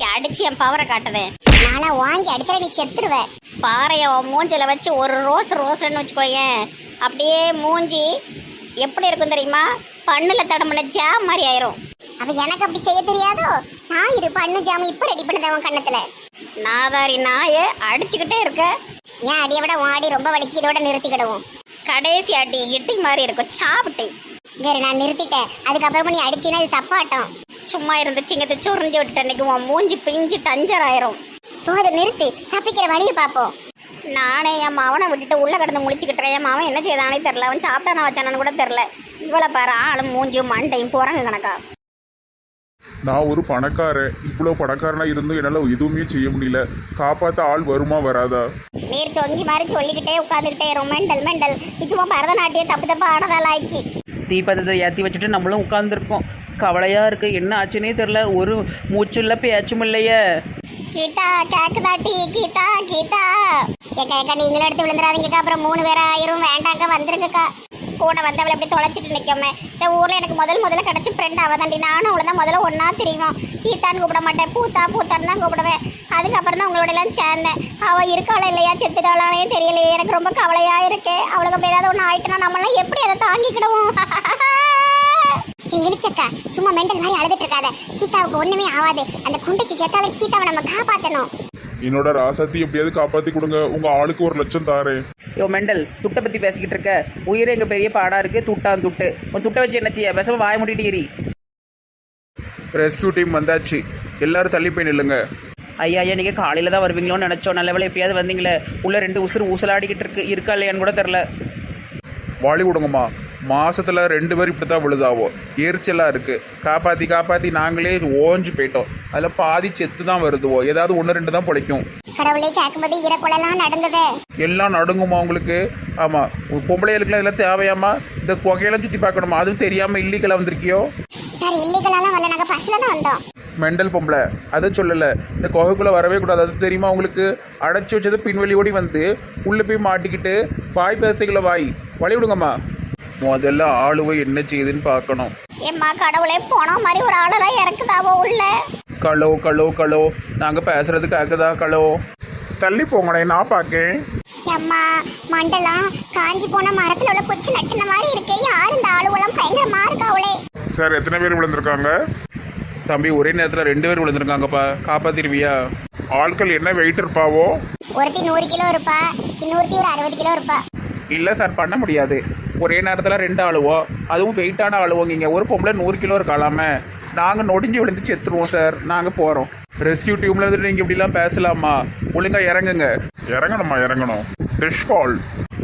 இன்னைக்கு அடிச்சு என் பவரை காட்டுவேன். நானா வாங்கி அடிச்சா நீ செத்துருவ. பாறைய உன் மூஞ்சில வச்சு ஒரு ரோஸ் ரோஸ்ன்னு வச்சுக்கோயேன். அப்படியே மூஞ்சி எப்படி இருக்கும் தெரியுமா? பண்ணுல தடம்புன ஜாம் மாதிரி ஆயிரும். அப்ப எனக்கு அப்படி செய்ய தெரியாதோ? நான் இது பண்ணு ஜாம் இப்ப ரெடி பண்ணுதேன் உன் கண்ணத்துல நாதாரி நாய அடிச்சுக்கிட்டே இருக்க. ஏன் அடியை விட உன் அடி ரொம்ப வலிக்கு இதோட நிறுத்திக்கிடுவோம் கடைசி அடி இட்டி மாதிரி இருக்கும் சாப்பிட்டு. வேறு நான் நிறுத்திட்டேன். அதுக்கப்புறமா நீ அடிச்சுன்னா இது தப்பாட்டம். சும்மா இருந்து சிங்கத்தை சுருஞ்சி விட்டுட்டு அன்னைக்கு உன் மூஞ்சி பிஞ்சு டஞ்சர் ஆயிரும் போதும் நிறுத்து. தப்பிக்கிற வழியை பார்ப்போம். நானே என் மாவனை விட்டுட்டு உள்ள கடந்து முழிச்சுக்கிட்டேன் என் மாவன் என்ன செய்தானே தெரில அவன் சாப்பிட்டானா வச்சானு கூட தெரில இவளை பாரு ஆளும் மூஞ்சும் மண்டையும் போறாங்க கணக்கா. நான் ஒரு பணக்காரன். இவ்வளோ பணக்காரனா இருந்தும் என்னால் எதுவுமே செய்ய முடியல. காப்பாற்ற ஆள் வருமா வராதா? நீர் தொங்கி மாதிரி சொல்லிக்கிட்டே உட்காந்துக்கிட்டே இருக்கும் மெண்டல் மெண்டல். சும்மா பரதநாட்டியம் தப்பு தப்பா ஆனதா லாய்க்கி தீபத்தை ஏற்றி வச்சுட்டு நம்மளும் உட்காந்துருக்கோம் கவலையாக இருக்குது என்ன ஆச்சுன்னே தெரில ஒரு மூச்சுள்ள பேச்சும் இல்லையே. கீதா கேக்குதாட்டி கீதா கீதா. ஏக்கா ஏக்கா நீங்களும் எடுத்து விழுந்துடாதீங்கக்கா. அப்புறம் மூணு பேர் ஆயிரும். வேண்டாங்க வந்துருங்கக்கா. கூட வந்தவளை அப்படி தொலைச்சிட்டு நிற்காம இந்த ஊரில் எனக்கு முதல் முதல்ல கிடச்ச ஃப்ரெண்ட் அவதாண்டி நானும் அவளை தான் முதல்ல ஒன்றா தெரியும் சீத்தான்னு கூப்பிட மாட்டேன். பூத்தா பூத்தான்னு தான் கூப்பிடுவேன். அதுக்கப்புறம் தான் உங்களோட எல்லாம் சேர்ந்தேன். அவள் இருக்காளா இல்லையா செத்துட்டாளானே தெரியலையே. எனக்கு ரொம்ப கவலையாக இருக்கு. அவளுக்கு அப்படி ஏதாவது ஒன்று ஆயிட்டுனா நம்மளாம் எப்படி அதை தாங்கிக்கிடுவோம்? ஏய், இழிச்சக்கா சும்மா மெண்டல் மாதிரி அழுதுட்டு இருக்காத. சீதாவுக்கு ஒண்ணுமே ஆகாது அந்த குண்டிச்சு செத்தாலும் சீதாவை நம்ம காப்பாத்தணும். என்னோட ராசாத்தி எப்படியாவது காப்பாற்றி கொடுங்க. உங்கள் ஆளுக்கு ஒரு லட்சம் தாரேன். யோ மெண்டல் துட்டை பற்றி பேசிக்கிட்டு இருக்க. உயிரே எங்கள் பெரிய பாடாக இருக்குது துட்டான் துட்டு. உன் துட்டை வச்சு என்ன செய்ய? பேசாம வாய முடிட்டிக்கிறி ரெஸ்கியூ டீம் வந்தாச்சு. எல்லாரும் தள்ளி போய் நில்லுங்க. ஐயா ஐயா நீங்கள் காலையில் தான் வருவீங்களோன்னு நினச்சோம். நல்ல வேலை எப்பயாவது வந்தீங்களே. உள்ள ரெண்டு உசுறு ஊசலாடிக்கிட்டு இருக்கு. இருக்கா இல்லையான்னு கூட தெரில வாளி விடுங்கம்மா. மாசத்துல ரெண்டு பேர் இப்படி தான் விழுதாவோ? எரிச்சலாக இருக்கு. காப்பாற்றி காப்பாற்றி நாங்களே ஓஞ்சு போயிட்டோம். அதில் பாதி செத்து தான் வருதுவோ? ஏதாவது ஒன்று ரெண்டு தான் பிழைக்கும் கடவுளே கேட்கும்போது இறக்குலலாம் நடந்தது. எல்லாம் நடுங்குமா உங்களுக்கு? ஆமாம் பொம்பளைகளுக்குலாம் இதெல்லாம் தேவையாம்மா இந்த புகையெல்லாம் சுற்றி பார்க்கணுமா? அதுவும் தெரியாமல் இல்லீகலாக வந்திருக்கியோ? சார் இல்லீகலாலாம் வரல. நாங்க பஸ்ல தான் வந்தோம். மெண்டல் பொம்பளை. அதை சொல்லலை. இந்த குகைக்குள்ளே வரவே கூடாது. அது தெரியுமா உங்களுக்கு? அடைச்சி வச்சது பின்வெளி ஓடி வந்து உள்ளே போய் மாட்டிக்கிட்டு வாய் பேசுகளை வாய். வழி விடுங்கம்மா முதல்ல ஆளுவை என்ன செய்யுதுன்னு பார்க்கணும். எம்மா கடவுளே போன மாதிரி ஒரு ஆளெல்லாம் இறக்குதாவோ உள்ள? களோ களோ களோ நாங்கள் பேசுறது கேட்குதா களோ தள்ளி போங்கடே நான் பார்க்கேன். அம்மா மண்டலம் காஞ்சி போன மரத்துல உள்ள குச்சி நட்டுன மாதிரி இருக்கு. யார் இந்த ஆளுவெல்லாம்? பயங்கரமா இருக்கா அவளே சார் எத்தனை பேர் விழுந்திருக்காங்க? தம்பி ஒரே நேரத்தில் ரெண்டு பேர் விழுந்திருக்காங்கப்பா. காப்பாத்திருவியா ஆட்கள் என்ன வெயிட் இருப்பாவோ? ஒருத்தி நூறு கிலோ இருப்பா இன்னொருத்தி ஒரு அறுபது கிலோ இருப்பா. இல்லை சார் பண்ண முடியாது. ஒரே நேரத்தில் ரெண்டு ஆளுவோ அதுவும் வெயிட்டான ஆளுவோங்க இங்கே ஒரு பொம்பளை நூறு கிலோ இருக்காளாமே நாங்கள் நொடிஞ்சு விழுந்து செத்துருவோம் சார். நாங்கள் போகிறோம் ரெஸ்கியூ டீம்ல இருந்து நீங்கள் இப்படிலாம் பேசலாமா? ஒழுங்கா இறங்குங்க. இறங்கணுமா? இறங்கணும். டிஷ்பால்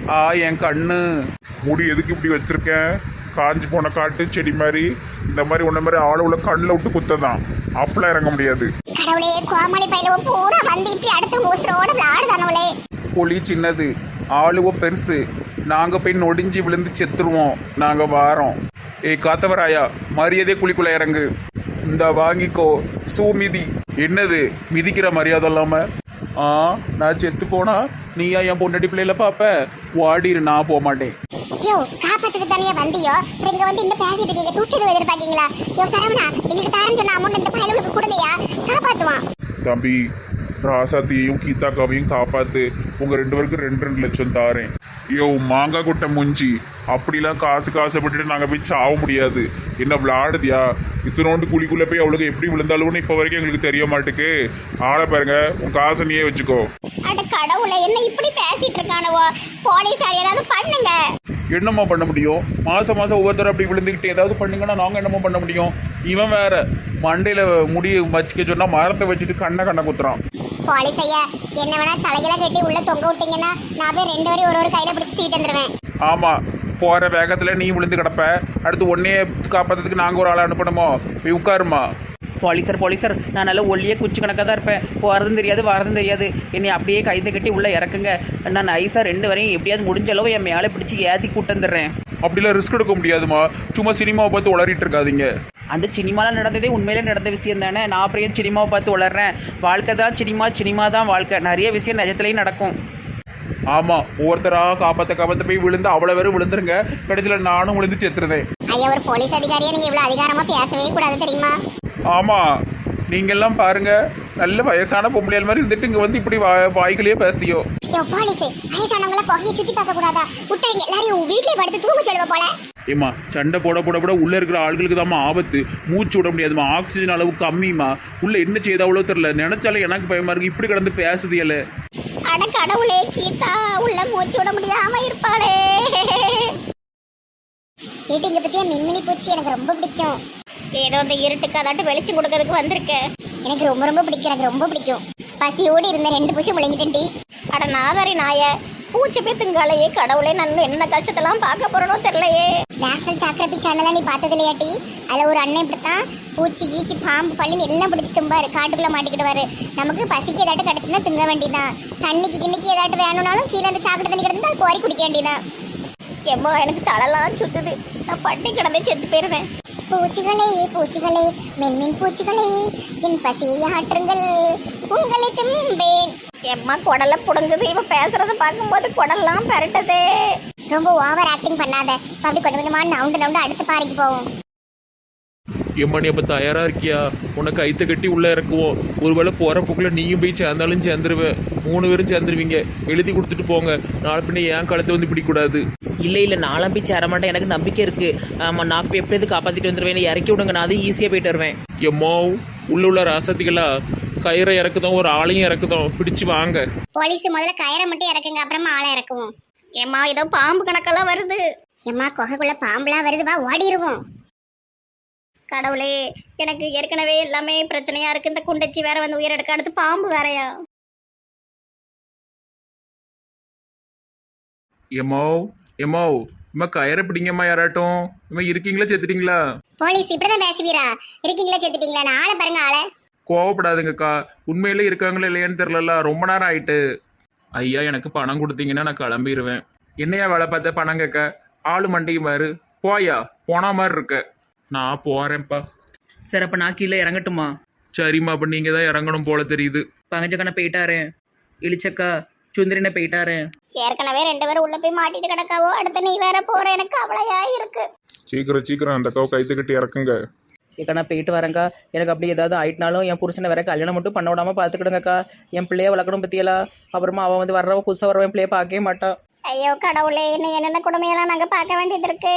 ஆ என் கண்ணு. முடி எதுக்கு இப்படி வச்சிருக்கேன் காஞ்சி போன காட்டு செடி மாதிரி. இந்த மாதிரி உன்ன மாதிரி ஆளுவுல கண்ணில் விட்டு குத்ததான். அப்பெல்லாம் இறங்க முடியாது. கடவுளே கோமாளி பயிலவ பூரா வந்து இப்படி அடுத்த ஊசரோட விளையாடுதானவளே புலி சின்னது ஆளுவோ பெருசு. நாங்கள் போய் நொடிஞ்சு விழுந்து செத்துருவோம். நாங்கள் வாரோம். ஏய் காத்தவராயா மரியாதை குழிக்குள்ள இறங்கு. இந்த வாங்கிக்கோ. சூ மிதி. என்னது? மிதிக்கிற மரியாதை இல்லாம? ஆ நான் செத்து போனா நீயா என் பொண்டாட்டி பிள்ளையில பாப்ப? வாடிரு நான் போக மாட்டேன். யோ காப்பாத்துக்கு தனியா வந்தியோ? இங்க வந்து இந்த பேசிட்டு இருக்கீங்க. துட்டு எதுவும் எதிர்பார்க்கீங்களா? யோ சரவணா எங்களுக்கு தரேன்னு சொன்ன அமௌண்ட் இந்த பயலுக்கு கொடுங்கயா காப்பாத்துவான். தம்பி ராசாத்தியையும் கீதாக்காவையும் காப்பாத்து. உங்க ரெண்டு பேருக்கு ரெண்டு ரெண்டு லட்சம் தாரேன். ஐயோ மாங்காய் குட்டை முஞ்சி. அப்படிலாம் காசு காசுப்பட்டுட்டு நாங்கள் போய் சாவ முடியாது. என்ன விளாடுதியா இத்தனோண்டு குழிக்குள்ள போய் அவளுக்கு எப்படி விழுந்தாலும்னு இப்போ வரைக்கும் எங்களுக்கு தெரிய மாட்டுக்கு. ஆளை பாருங்க உன் காசை நீயே வச்சுக்கோ. அட கடவுளே என்ன இப்படி பேசிட்டு இருக்கானவோ? போலீஸார் ஏதாவது பண்ணுங்க. என்னம்மா பண்ண முடியும்? மாசம் மாசம் ஒவ்வொருத்தரும் அப்படி விழுந்துக்கிட்டு ஏதாவது பண்ணுங்கன்னா நாங்கள் என்னம்மா பண்ண முடியும்? இவன் வேற. மண்டையில முடி வச்சுக்க சொன்னா மரத்தை வச்சுட்டு கண்ணை கண்ணை குத்துறான். போலீஸ் ஐயா என்ன வேணா தலையில கட்டி உள்ள தொங்க விட்டீங்கன்னா நான் போய் ரெண்டு வரையும் ஒரு ஒரு கையில பிடிச்சி தூக்கிட்டு வந்துருவேன். ஆமா போற வேகத்துல நீ விழுந்து கிடப்ப. அடுத்து உன்னையே காப்பாத்துறதுக்கு நாங்க ஒரு ஆளை அனுப்பணுமோ? போய் உட்காருமா. போலீஸர் போலீஸர் நான் நல்ல ஒல்லியே குச்சி கணக்காக தான் இருப்பேன். போகிறதும் தெரியாது வரதும் தெரியாது. என்னை அப்படியே கைத்தை கட்டி உள்ளே இறக்குங்க. நான் ஐஸாக ரெண்டு வரையும் எப்படியாவது முடிஞ்ச அளவு என் மேலே பிடிச்சி ஏற்றி கூட்டு வந்துடுறேன். அப்படிலாம் ரிஸ்க் எடுக்க முடியாதுமா. சும்மா சினிமாவை பார்த்து உளறிட்டு இருக்காதீங்க. அந்த சினிமாவில் நடந்ததே உண்மையிலே நடந்த விஷயம் தானே? நான் அப்புறம் ஏன் சினிமாவை பார்த்து வளர்றேன். வாழ்க்கை தான் சினிமா சினிமா தான் வாழ்க்கை. நிறைய விஷயம் நிஜத்துலேயும் நடக்கும். ஆமா ஒவ்வொருத்தரா காப்பாத்த காப்பாத்த போய் விழுந்து அவ்வளவு பேரும் விழுந்துருங்க. கடைசியில நானும் விழுந்து செத்துருதேன் ஐயா ஒரு போலீஸ் அதிகாரியா நீங்க இவ்வளவு அதிகாரமா பேசவே கூடாது தெரியுமா? ஆமா நீங்கெல்லாம் பாருங்க. நல்ல வயசான பொம்பளையால் மாதிரி இருந்துட்டு இங்கே வந்து இப்படி வா வாய்களையே பேசுதியோ? யோ போலீஸ் வயசானவங்கள குகையை சுத்தி பார்க்க கூடாதா விட்டுறீங்க எல்லாரையும் வீட்லயே படுத்து தூங்க சொல்லுவ போல. ஏம்மா சண்டை போட போட போட உள்ளே இருக்கிற ஆட்களுக்கு தாம்மா ஆபத்து. மூச்சு விட முடியாதுமா ஆக்சிஜன் அளவு கம்மிம்மா. உள்ளே என்ன செய்த அவ்வளோ தெரில நினச்சாலும் எனக்கு பயமா இருக்கு. இப்படி கிடந்து பேசுதியல அட கடவுளே கீதா உள்ள மூச்சு விட முடியாம இருப்பாளே. வீட்டுங்க பத்தியா மின்மினி பூச்சி எனக்கு ரொம்ப பிடிக்கும். ஏதோ இந்த இருட்டுக்கு அதாட்டு வெளிச்சம் கொடுக்கறதுக்கு வந்திருக்கேன் எனக்கு ரொம்ப ரொம்ப பிடிக்கும் எனக்கு ரொம்ப பிடிக்கும். பசியோடு இருந்த ரெண்டு பூச்சி முழங்கிட்டேன் டி. அட நாதாரி நாய பூச்சி பேத்துங்காலையே கடவுளே நான் என்ன கஷ்டத்தெல்லாம் பார்க்க போறனோ தெரியலையே. நேஷனல் சாக்ரபி சேனல்ல நீ பார்த்தது இல்லையாட்டி அதுல ஒரு அண்ணன் இப்படித்தான் பூச்சி கீச்சி பாம்பு பள்ளின்னு எல்லாம் பிடிச்சி தும்பாரு. காட்டுக்குள்ள மாட்டிக்கிடுவாரு. நமக்கு பசிக்கு ஏதாட்டும் கிடைச்சுன்னா திங்க வேண்டியதான் தண்ணிக்கு கிண்ணிக்கு ஏதாட்டும் வேணும்னாலும் கீழே அந்த சாக்கடை தண்ணி கிடந்து அது கோரி குடிக்க வேண்டியதான் எம்மா எனக்கு தலைலாம் சுத்துது. நான் பட்டி கிடந்தே செத்து போயிருவேன். பூச்சிகளே பூச்சிகளே மென்மின் பூச்சிகளே என் பசியை ஆற்றுங்கள். உங்களை திம்பேன். எம்மா குடல புடுங்குது. இவ பேசுறத பார்க்கும்போது குடல்லாம் பரட்டுதே. ரொம்ப ஓவர் ஆக்டிங் பண்ணாத. இப்ப அப்படி கொஞ்சம் கொஞ்சமா நவுண்டு நவுண்டு அடுத்த பாறைக்கு போவோம். ஏம்மா நீ அப்போ தயாராக இருக்கியா? உனக்கு ஐத்த கட்டி உள்ளே இறக்குவோம். ஒருவேளை போகிற போக்கில் நீயும் போய் சேர்ந்தாலும் சேர்ந்துருவேன் மூணு பேரும் சேர்ந்துருவீங்க. எழுதி கொடுத்துட்டு போங்க. நாளை பின்ன ஏன் கழுத்தை வந்து பிடிக்கூடாது. இல்லை இல்லை நாலாம் போய் சேர மாட்டேன் எனக்கு நம்பிக்கை இருக்குது ஆமாம் நான் இப்போ எப்படியாவது காப்பாற்றிட்டு வந்துடுவேன் இறக்கி விடுங்க. நான் அது ஈஸியாக போயிட்டு வருவேன். எம்மோ உள்ள உள்ள ராசத்திகளா? கயிறை இறக்குதோம் ஒரு ஆளையும் இறக்குதோம் பிடிச்சு வாங்க. போலீஸ் முதல்ல கயிறை மட்டும் இறக்குங்க அப்புறமா ஆளை இறக்குவோம். ஏம்மா ஏதோ பாம்பு கணக்கெல்லாம் வருது. எம்மா குகைக்குள்ள பாம்புலாம் வருது வா ஓடிடுவோம் கடவுளே எனக்கு ஏற்கனவே எல்லாமே பிரச்சனையா இருக்கு. இந்த குண்டச்சி வேற வந்து உயிரெடுக்க அடுத்து பாம்பு வேறயா? எம்மோ எம்மோ இம்மா கயிறை பிடிங்கம்மா யாராட்டும்? இம்மா இருக்கீங்களா செத்துட்டீங்களா? போலீஸ் இப்படிதான் பேசுவீரா? இருக்கீங்களா செத்துட்டீங்களா? நான் ஆளை பாருங்க ஆளை. கோவப்படாதுங்கக்கா. உண்மையிலே இருக்காங்களா இல்லையான்னு தெரிலல ரொம்ப நேரம் ஆயிட்டு. ஐயா எனக்கு பணம் கொடுத்தீங்கன்னா நான் கிளம்பிடுவேன் என்னையா வேலை பார்த்த பணம் கேட்க? ஆளு மண்டையும் பாரு. போயா போன மாதிரி இருக்க. நான் போறேன்ப்பா. சார் அப்போ நான் கீழே இறங்கட்டுமா? சரிம்மா அப்ப நீங்க தான் இறங்கணும் போல தெரியுது. பங்கஜக்கண்ணா போயிட்டாரு. இளிச்சக்கா சுந்தரினை போயிட்டாரு. ஏற்கனவே ரெண்டு பேரும் உள்ள போய் மாட்டிட்டு கிடக்காவோ அடுத்து நீ வேற போற. எனக்கு கவலையா இருக்கு. சீக்கிரம் சீக்கிரம் அந்த அக்காவை கைத்து கட்டி இறக்குங்க. ஏக்கா நான் போயிட்டு வரேங்க்கா எனக்கு அப்படி ஏதாவது ஆயிட்டுனாலும் என் புருஷனை வேற கல்யாணம் மட்டும் பண்ண விடாம பார்த்துக்கிடுங்கக்கா என் பிள்ளைய வளர்க்கணும் பத்தியலா. அப்புறமா அவன் வந்து வர்றவ புதுசாக வரவன் பிள்ளைய பார்க்கவே மாட்டான் ஐயோ கடவுளே என்ன என்னென்ன கொடுமையெல்லாம் நாங்க பார்க்க வேண்டியது இருக்கு?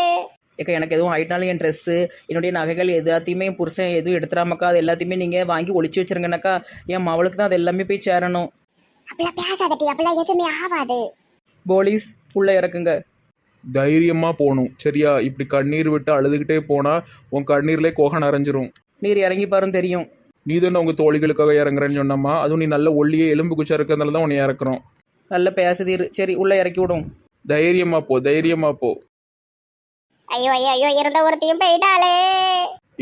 ஏக்கா எனக்கு எதுவும் ஆயிட்டாலும் என் ட்ரெஸ்ஸு என்னுடைய நகைகள் எல்லாத்தையுமே என் புருஷன் எதுவும் எடுத்துடாமக்கா அது எல்லாத்தையுமே நீங்கள் வாங்கி ஒளிச்சு வச்சிருங்கனாக்கா என் மவளுக்கு தான் அது எல்லாமே போய் சேரணும். அப்படிலாம் பேசாதட்டி அப்படிலாம் எதுவுமே ஆகாது போலீஸ் உள்ள இறக்குங்க. தைரியமா போகணும் சரியா? இப்படி கண்ணீர் விட்டு அழுதுகிட்டே போனா உன் கண்ணீர்ல கோகை நிறைஞ்சிரும். நீர் இறங்கி பாருன்னு தெரியும். நீ தானே உங்க தோழிகளுக்காக இறங்குறேன்னு சொன்னம்மா. அதுவும் நீ நல்ல ஒல்லியே எலும்பு குச்சா இருக்கிறதுனால தான் உன்னை இறக்குறோம். நல்ல பேசுதீர். சரி உள்ள இறக்கி விடும். தைரியமா போ தைரியமா போ. ஐயோ ஐயோ ஐயோ இருந்த ஒருத்தையும் போயிட்டாளே.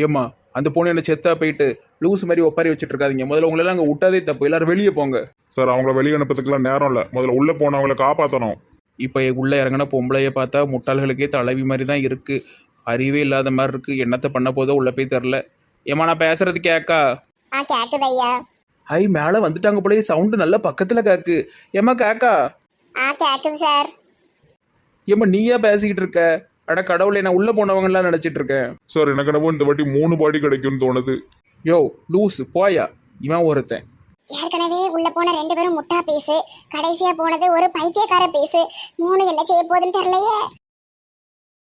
ஏம்மா அந்த பொண்ணு என்ன செத்தா போயிட்டு லூஸ் மாதிரி ஒப்பாரி வச்சுட்டு இருக்காதீங்க முதல்ல உங்களெல்லாம் அங்கே விட்டாதே தப்பு. எல்லாரும் வெளியே போங்க. சார் அவங்கள வெளியே அனுப்புறதுக்குலாம் நேரம் இல்லை. முதல்ல உள்ளே போனவங்கள காப்பாற்றணும் இப்போ உள்ளே இறங்கின பொம்பளைய பார்த்தா முட்டாள்களுக்கே தலைவி மாதிரி தான் இருக்கு. அறிவே இல்லாத மாதிரி இருக்கு. என்னத்தை பண்ண போதோ உள்ள போய் தெரில ஏம்மா நான் பேசுறது கேக்கா? ஆ கேக்குது ஐயா. ஐ மேலே வந்துட்டாங்க போலயே. சவுண்டு நல்ல பக்கத்தில் கேக்கு. ஏம்மா கேக்கா? ஆ கேக்குது சார். ஏம்மா நீயா பேசிக்கிட்டு இருக்க? அட கடவுளே நான் உள்ளே போனவங்கலாம் நினச்சிட்டு இருக்கேன். சார் எனக்கு என்னவோ இந்த வாட்டி மூணு பாடி கிடைக்கும்னு தோணுது. யோ லூஸ் போயா. இவன் ஒருத்தன். ஏற்கனவே உள்ள போன ரெண்டு பேரும் முட்டா பீஸு கடைசியா போனது ஒரு பைத்தியக்கார பீஸு மூணு என்ன செய்ய போகுதுன்னு தெரியலையே.